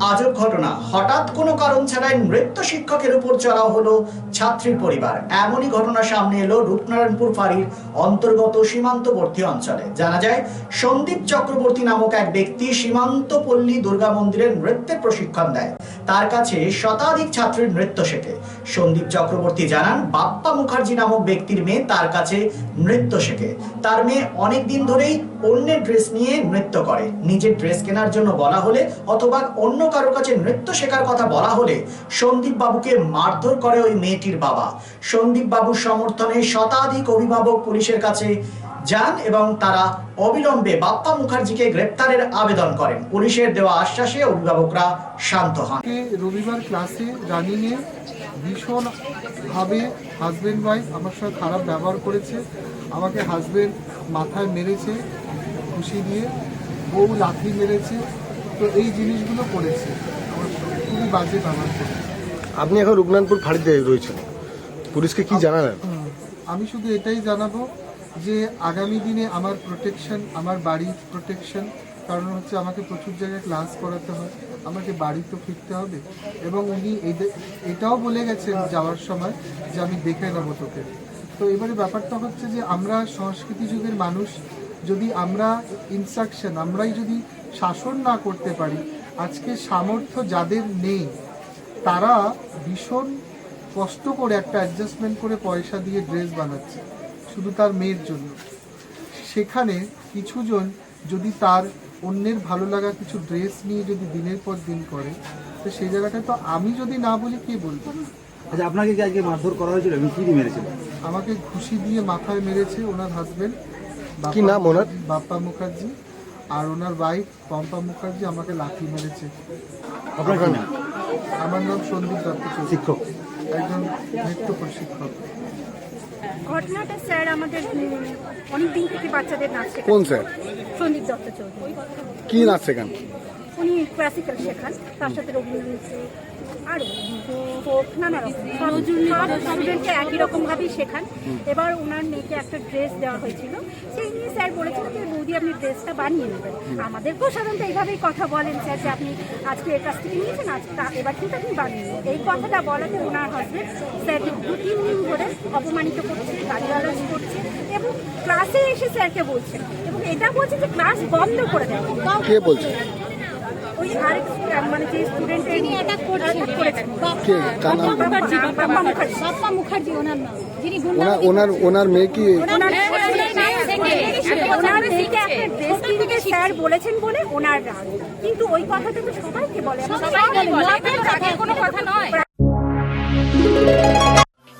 আজব ঘটনা। হঠাৎ কোনো কারণ ছাড়াই নৃত্য শিক্ষকের উপর চড়াও হলো ছাত্রীর পরিবার। এমনই ঘটনা সামনে এলো রূপনারায়ণপুর ফাঁড়ির অন্তর্গত সীমান্তবর্তী অঞ্চলে। জানা যায়, সন্দীপ চক্রবর্তী নামক এক ব্যক্তি সীমান্তপল্লী দুর্গা মন্দিরের নৃত্যের প্রশিক্ষণ দেয়। তার কাছে শতাধিক ছাত্রীর নৃত্য শেখে। সন্দীপ চক্রবর্তী জানান, বাপ্পা মুখার্জি নামক ব্যক্তির মেয়ে তার কাছে নৃত্য শেখে। তার মেয়ে অনেক দিন ধরেই অন্যের ড্রেস নিয়ে নৃত্য করে। নিজের ড্রেস কেনার জন্য বলা হলে অথবা অন্য কারও কাছে নৃত্য শেখার কথা বলা হলে সন্দীপ বাবুকে মারধর করে ওই মেয়েটির বাবা। সন্দীপ বাবুর সমর্থনে শতাধিক অভিভাবক পুলিশের কাছে যান এবং তারা অবিলম্বে বাপ্পা মুখার্জিকে গ্রেপ্তারের আবেদন করেন। পুলিশের দেওয়া আশ্বাসে অভিভাবকরা শান্ত হন। রবিবার ক্লাসে রানিংয়ে ভীষণভাবে হাজব্যান্ড ওয়াইফ আমার সঙ্গে খারাপ ব্যবহার করেছে। আমাকে হাজব্যান্ড মাথায় মেরেছে। খুশি দিয়ে বউ লাথি মেরেছে। তো এই জিনিসগুলো করেছে। আমার খুবই বাজে ব্যবহার করেছে। আপনি এখন রুগনানপুর ফাঁড়িতে রয়েছেন। পুলিশকে কি জানালেন? আমি শুধু এটাই জানাব যে আগামী দিনে আমার প্রোটেকশন আমার বাড়ির প্রোটেকশন কারণ হচ্ছে আমাকে প্রচুর জায়গায় ক্লাস করাতে হয় আমাকে বাড়ি তো ফিরতে হবে এবং উনি এটাও বলে গেছেন যাওয়ার সময় যে আমি দেখে নেব তোকে। তো এবারে ব্যাপারটা হচ্ছে যে আমরা সংস্কৃতি যুগের মানুষ যদি আমরা ইনস্ট্রাকশন আমরাই যদি শাসন না করতে পারি আজকে সামর্থ্য যাদের নেই তারা ভীষণ কষ্ট করে একটা অ্যাডজাস্টমেন্ট করে পয়সা দিয়ে ড্রেস বানাচ্ছে শুধু তার মেয়ের জন্য। সেখানে কিছুজন যদি তার অন্যের ভালো লাগা কিছু ড্রেস নিয়ে যদি দিনের পর দিন করে তো সেই জায়গাটায় তো আমি যদি না বলি কে বলব? আচ্ছা আপনাকে কি আজকে মারধর করা হয়েছিল এবং কি মেরেছিল? আমাকে ঘুষি দিয়ে মাথায় মেরেছে ওনার হাজবেন্ড কি নাম ওনার? বাপ্পা মুখার্জি আর ওনার ওয়াইফ পম্পা মুখার্জি আমাকে লাথি মেরেছে। আপনার নাম? আমার নাম সন্দীপ দত্ত শিক্ষক। একজন নৃত্য প্রশিক্ষক। ঘটনাটা স্যার আমাদের অনেক দিন থেকে বাচ্চাদের নাচ কোন স্যার? সন্দীপ দত্ত চৌধুরী। কি নাচ শেখান? উনি ক্লাসিক্যাল শেখান তার সাথে রবীন্দ্রনৃত্য আরও নানা রকম স্টুডেন্টকে একই রকমভাবেই শেখান। এবার ওনার মেয়েকে একটা ড্রেস দেওয়া হয়েছিল। সেই নিয়ে স্যার বলেছিলেন যে বৌদি আপনি ড্রেসটা বানিয়ে নেবেন। আমাদেরকেও সাধারণত এইভাবেই কথা বলেন স্যার যে আপনি আজকে এর কাছ থেকে নিয়েছেন আজ তা- এবার কিন্তু আপনি বানিয়ে নেবেন এই কথাটা বলাতে ওনার হাজবেন্ড স্যারকে দু তিন দিন ধরে অপমানিত করছে গালিগালাজ করছে এবং ক্লাসে এসে স্যারকে বলছেন এবং এটা বলছে যে ক্লাস বন্ধ করে দেয় কে বলছে? ওনার ওনার ওনার ওনার মেয়ে কি কিনতে স্যার বলেছেন বলে ওনার রাগ। কিন্তু ওই কথাটা তো সবাইকে বলে। কোনো কথা নয়।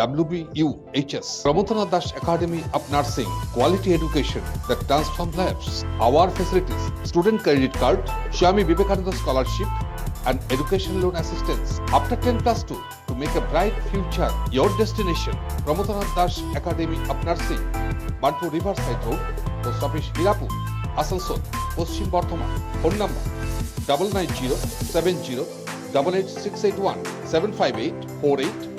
WBUHS. Pramotanath Das Academy of Nursing, quality education that transforms lives. Our facilities, student credit card, Shami Vivekananda scholarship, and education loan assistance. After 10 plus 2, to make a bright future, your destination, Pramotanath Das Academy of Nursing, Bantu Riverside Road, Post Office Hirapur, Asansol, number double nine zero seven zero double eight six eight one seven five eight four eight